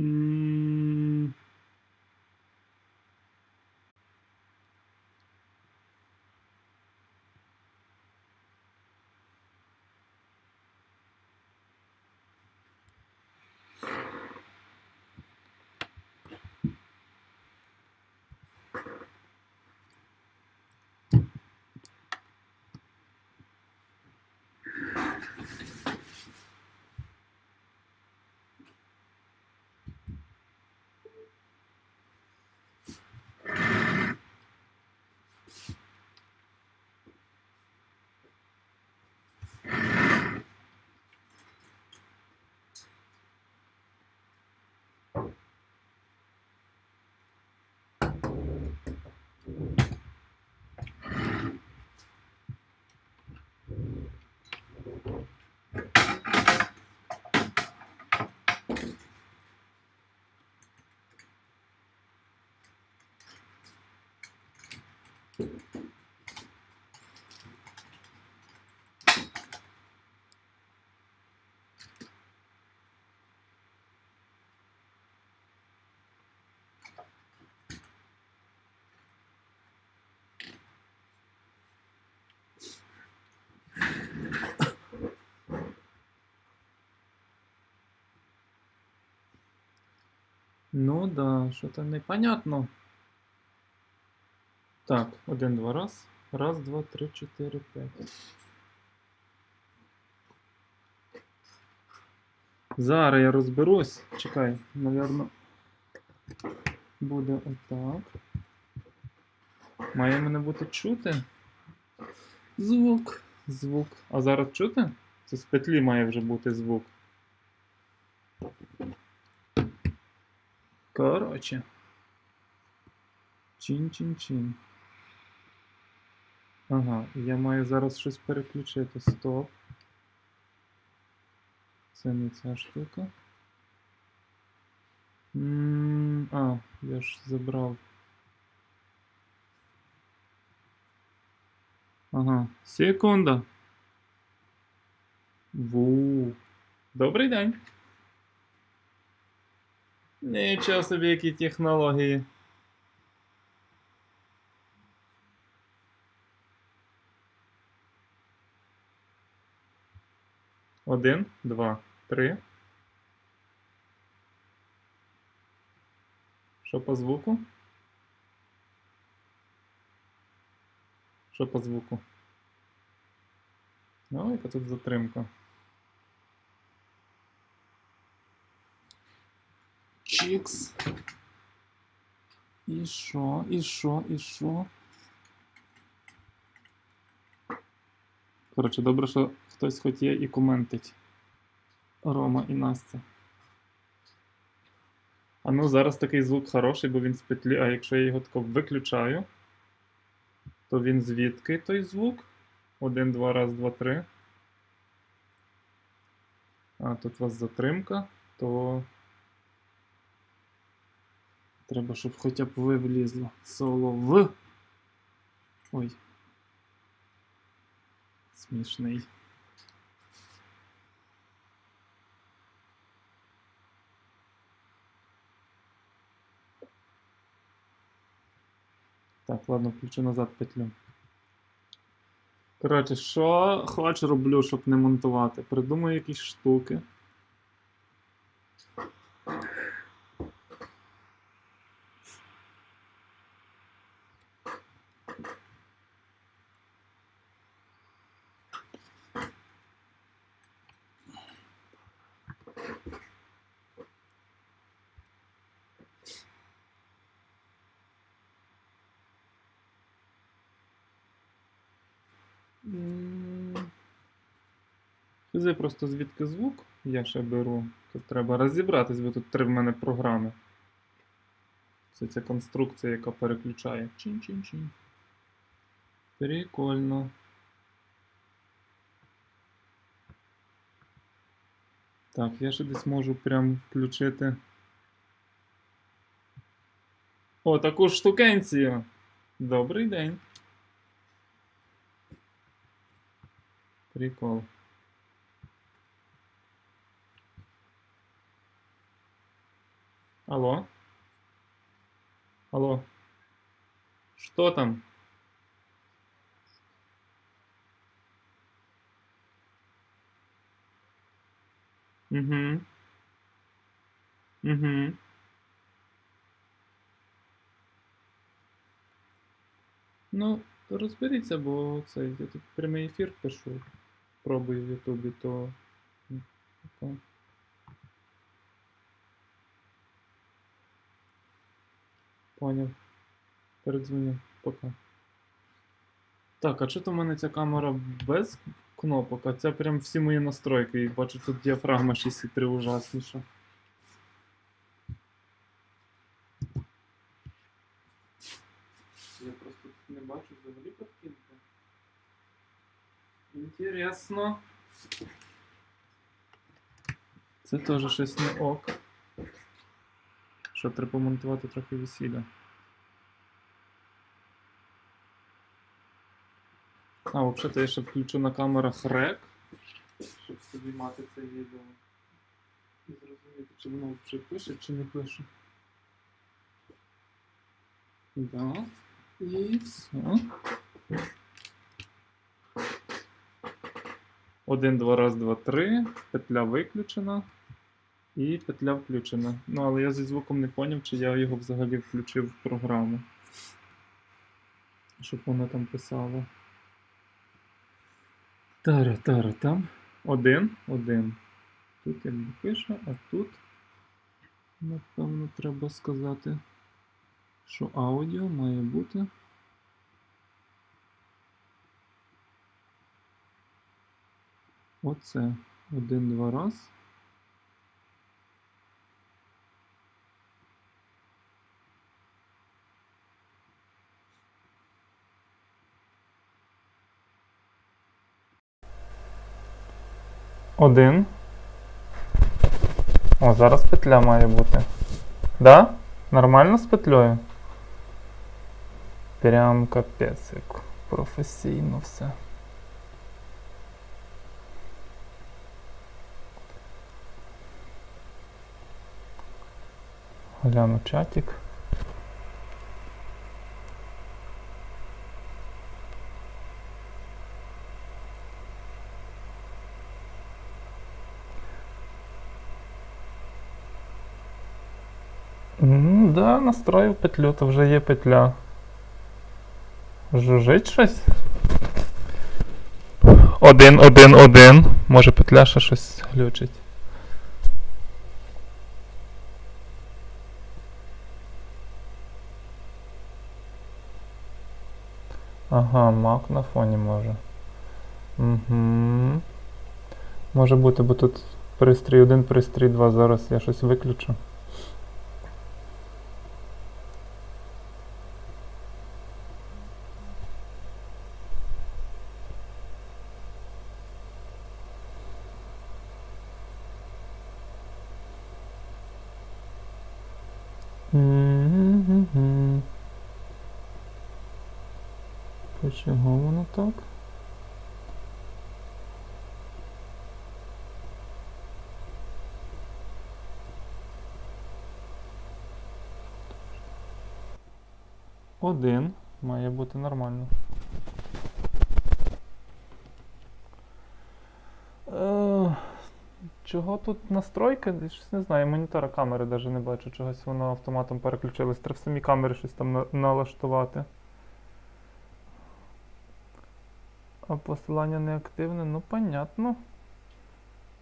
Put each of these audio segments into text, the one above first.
М, Ну да, що то непонятно. Так, один, два, раз. Раз, два, три, чотири, п'ять. Зараз я розберусь. Чекай, навірно. Буде отак. Має мене бути чути. Звук. Звук. А зараз чути? Це з петлі має вже бути звук. Коротше. Чин-чин-чин. Ага, я маю зараз щось переключити. Стоп. Це не ця штука. М, А, я ж забрав. Ага, секунда. Ву. Добрий день. Нічого собі, які технології. Один, два, три. Що по звуку? Що по звуку? Ну, яка тут затримка. Чікс. І що? І що? І що? Коротше, добре, що хтось хоч є і коментить. Рома і Настя. А ну, зараз такий звук хороший, бо він з петлі, а якщо я його тако виключаю, то він звідки той звук? Один, два, раз, два, три. А, тут у вас затримка, то. Треба, щоб хоча б ви влізло. Соло в. Ой. Смішний. Так, ладно, включу назад петлю. Коротше, що хоч роблю, щоб не монтувати. Придумаю якісь штуки. Скажи просто звідки звук я ще беру. Тут треба розібратись, бо тут три в мене програми. Це ця конструкція, яка переключає. Чин-чин-чин. Прикольно. Так, я ще десь можу прям включити. О, таку штукенцію. Добрий день. Прикол. Алло? Алло? Что там? Угу. Угу. Ну, розберіться, бо це я тут прямий ефір пишу. Пробую в Ютубі, то. Поняв. Передзвоню. Пока. Так, а що то в мене ця камера без кнопок, а це прям всі мої настройки. І бачу, тут діафрагма 6,3 ужасніша. Я просто тут не бачу взагалі картинки. Інтересно. Це теж щось не ок. Що треба монтувати трохи весілля. А, взагалі я ще включу на камерах рек, щоб собі мати це відео. І зрозуміти, чи воно вже пише, чи не пише. Да. І все. Один, два, раз, два, три. Петля виключена. І петля включена. Ну, але я зі звуком не поняв, чи я його взагалі включив в програму. Щоб воно там писало. Тара, тара, там. Один, один. Тут якби пише, а тут, напевно, треба сказати, що аудіо має бути. Оце. Один-два раз. Один. О, зараз петля має бути. Да? Нормально з петлею? Прям капець, як професійно все. Гляну чатик. Да, настроїв петлю, то вже є петля. Жужить щось? Один, один, один. Може петля ще щось глючить. Ага, мак на фоні може. Угу. Може бути, бо тут пристрій 1, пристрій 2. Зараз я щось виключу. Мгм. То чого воно так? Один має бути нормально. Е, Чого тут настройки? Щось не знаю, монітора камери навіть не бачу, чогось воно автоматом переключилось. Треба в самі камери щось там на- налаштувати. А посилання не активне, ну понятно.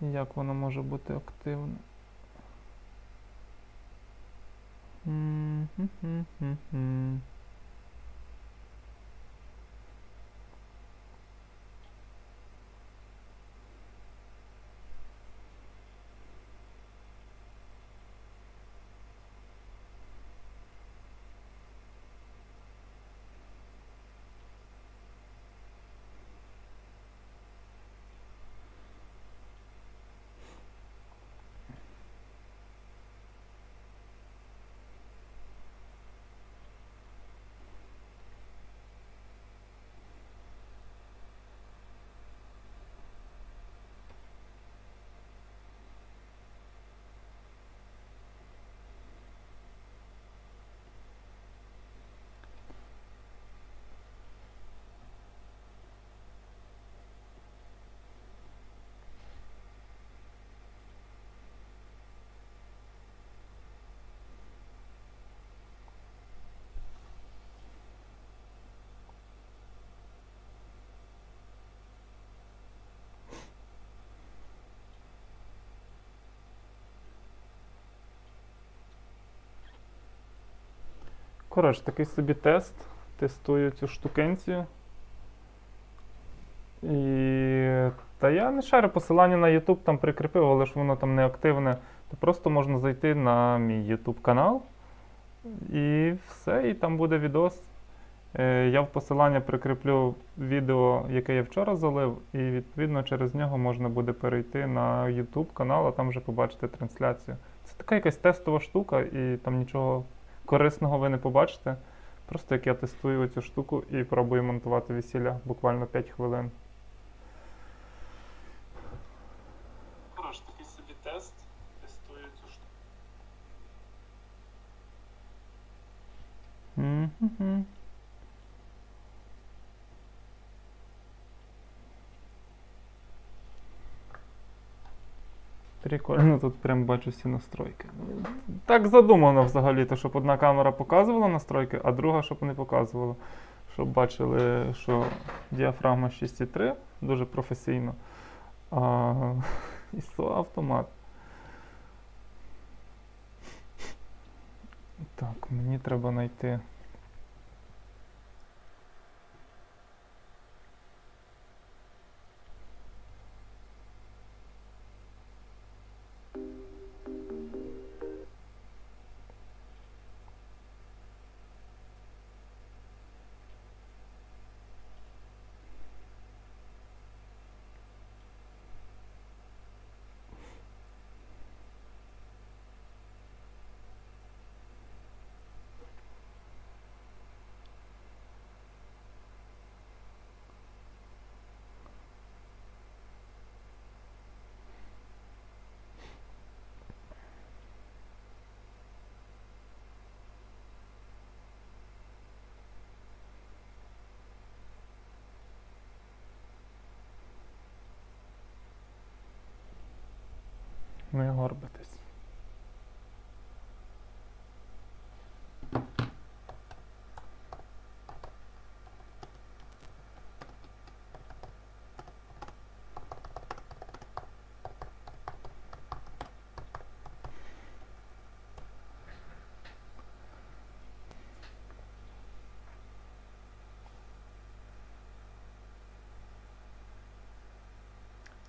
Як воно може бути активне? М-хм-хм-хм-хм. Коротше, такий собі тест. Тестую цю штукенцію. І. Та я не шарю посилання на YouTube там прикріпив, але ж воно там не активне. То просто можна зайти на мій YouTube канал. І все, і там буде відос. Е, Я в посилання прикріплю відео, яке я вчора залив, і відповідно через нього можна буде перейти на YouTube канал, а там вже побачити трансляцію. Це така якась тестова штука, і там нічого корисного ви не побачите. Просто як я тестую цю штуку і пробую монтувати весілля буквально 5 хвилин. Хорош, такий собі тест. Тестую цю штуку. Мгм. Прикольно, тут прям бачу всі настройки. Так задумано взагалі, то щоб одна камера показувала настройки, а друга, щоб не показувала. Щоб бачили, що діафрагма 6,3 дуже професійно. А ISO автомат. Так, мені треба знайти. Не горбитись.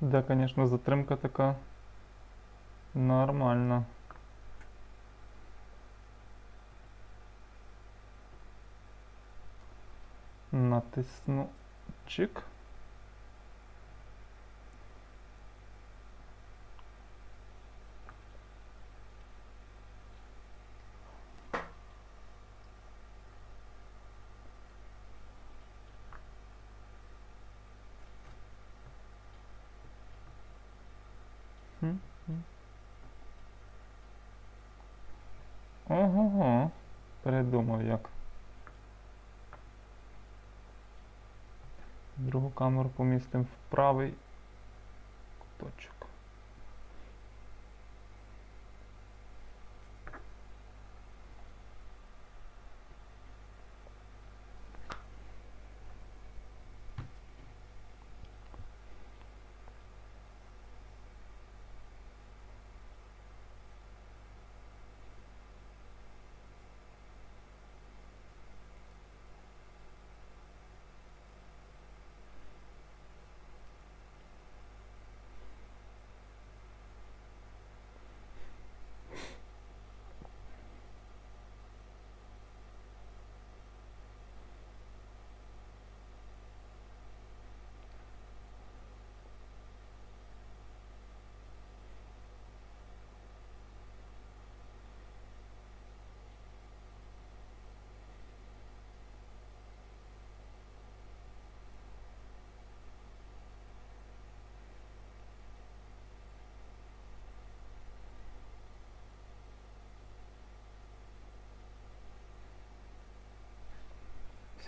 Да, конечно, затримка така. Нормально. Натисну чик. Ого-го. Передумав як. Другу камеру помістимо в правий куточок.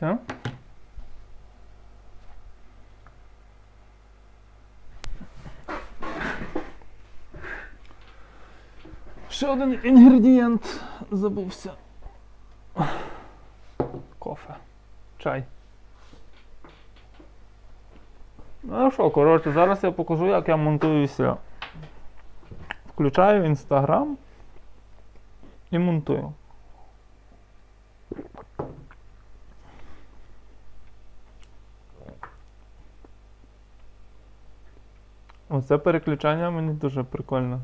Все? Ще один інгредієнт забувся. Кофе. Чай. Ну що, коротше, зараз я покажу, як я монтуюся. Включаю інстаграм і монтую. Оце переключання мені дуже прикольно.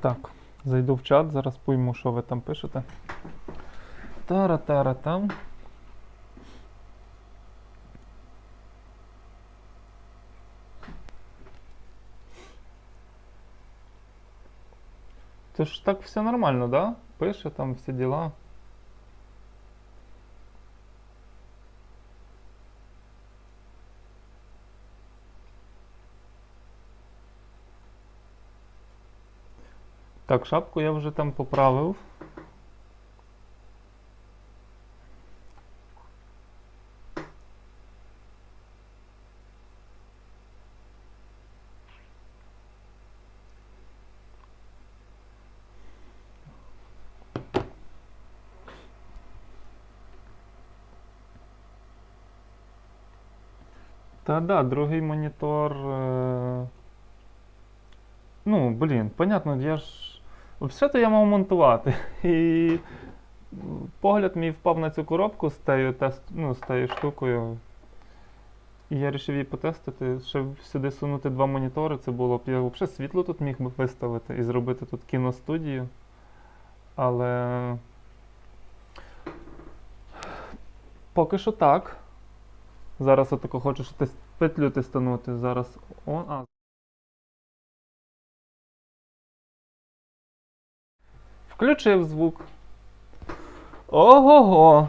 Так, зайду в чат, зараз пойму, що ви там пишете. Тара-тара там. Це ж так все нормально, да? Пише там всі діла. Так, шапку я вже там поправив. Та да, другий монітор. Е... Ну, блін, понятно, я ж. Все-то я мав монтувати. І погляд мій впав на цю коробку з тією, тест... ну, з тією штукою. І я вирішив її потестити. Ще сюди сунути два монітори, це було б. Я взагалі світло тут міг би виставити і зробити тут кіностудію. Але. Поки що так. Зараз отако хочу тест- петлю тестанути. Зараз. О, а. Включив звук. Ого-го.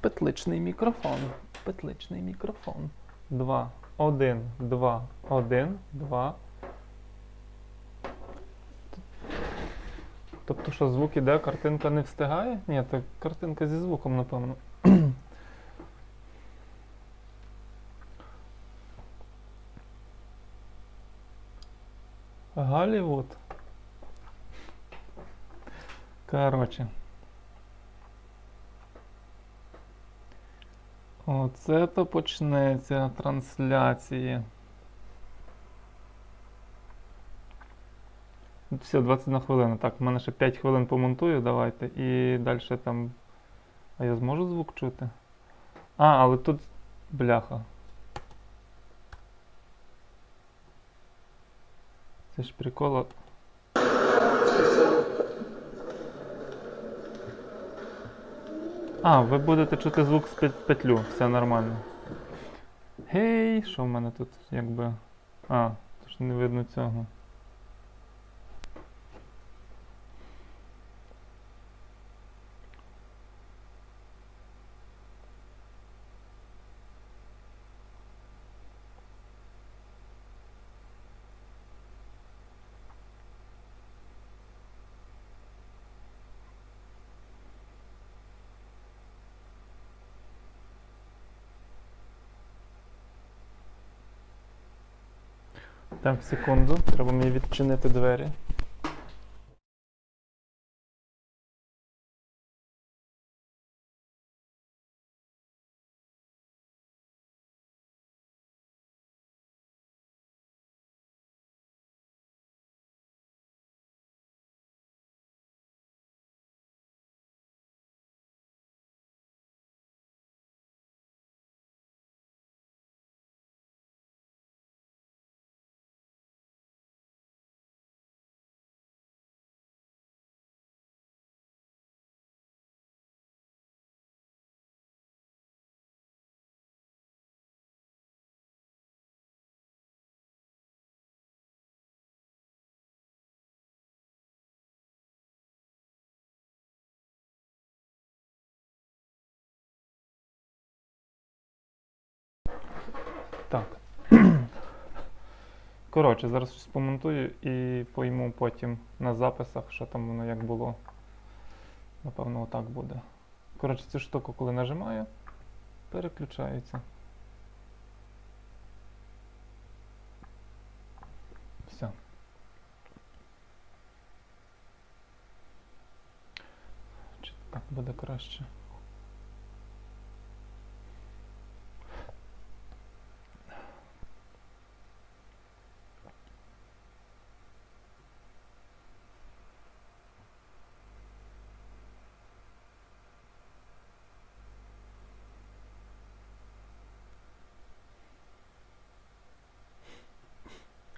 Петличний мікрофон. Петличний мікрофон. Два. Один, два, один, два. Тобто що, звук іде, картинка не встигає? Ні, так картинка зі звуком, напевно. Голлівуд. Коротше. Оце то почнеться трансляції. Все, 21 хвилина. Так, в мене ще 5 хвилин помонтую, давайте. І далі там. А я зможу звук чути? А, але тут. Бляха. Це ж прикола. А, ви будете чути звук з петлю, все нормально. Гей, що в мене тут якби. А, то ж не видно цього. Так, секунду, треба мені відчинити двері. Коротше, зараз щось помонтую і пойму потім на записах, що там воно як було. Напевно, отак буде. Коротше, цю штуку, коли нажимаю, переключається. Все. Чи так буде краще?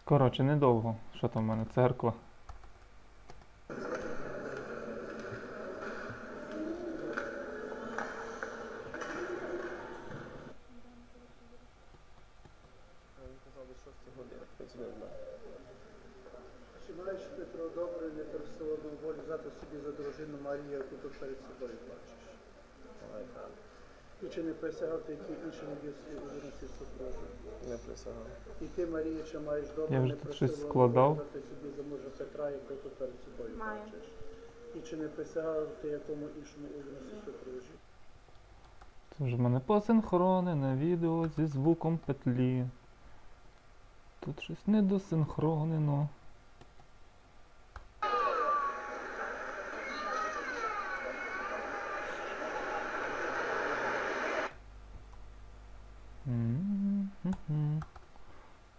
Коротше, недовго. Що там в мене? Церква. Він казав до 6 години, хоч не знаю. Чи маєш Петро добре не пересилено волю взяти собі за дружину Марію, яку ти перед собою бачиш? Але так, І чи не присягав ти які інші небесні вірності супружу? не присягав. І ти, Марія, чи маєш добре Я вже не тут просила щось складав. взяти собі за мужа Петра, яку ти перед собою Маю. бачиш? І чи не присягав ти якому іншому супружу? Це вже в мене посинхронене відео зі звуком петлі. Тут щось недосинхронено. М-м-м.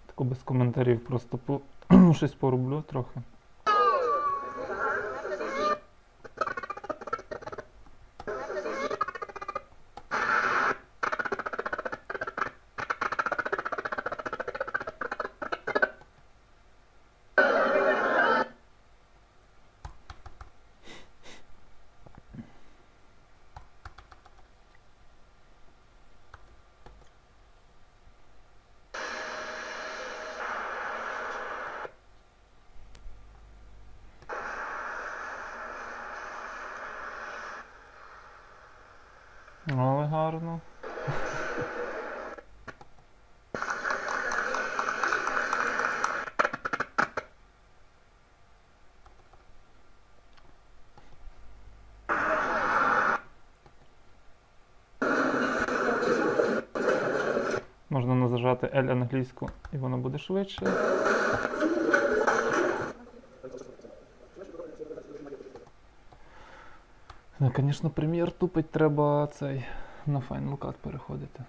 Тако без коментарів просто по... щось пороблю трохи. Але гарно. Можна не зажати L англійську і воно буде швидше. Звісно, прем'єр тупить, треба цей на Final Cut переходити.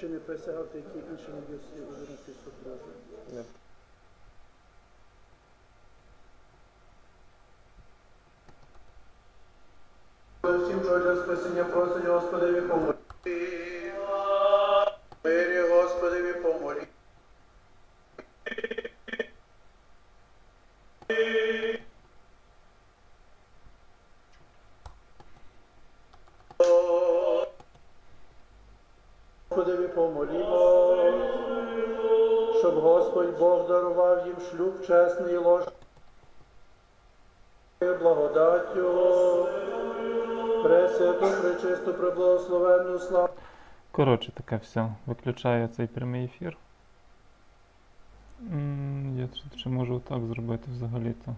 Чи не присягав ти які інші небесні супружу? не Всім для спасіння просить Господеві помолі. Помолімо, щоб Господь Бог дарував їм шлюб чесний і ложний благодаттю. Пресвяту, пречисту, преблагословенну славу. Коротше, таке все. Виключаю цей прямий ефір. Я ще можу так зробити взагалі-то.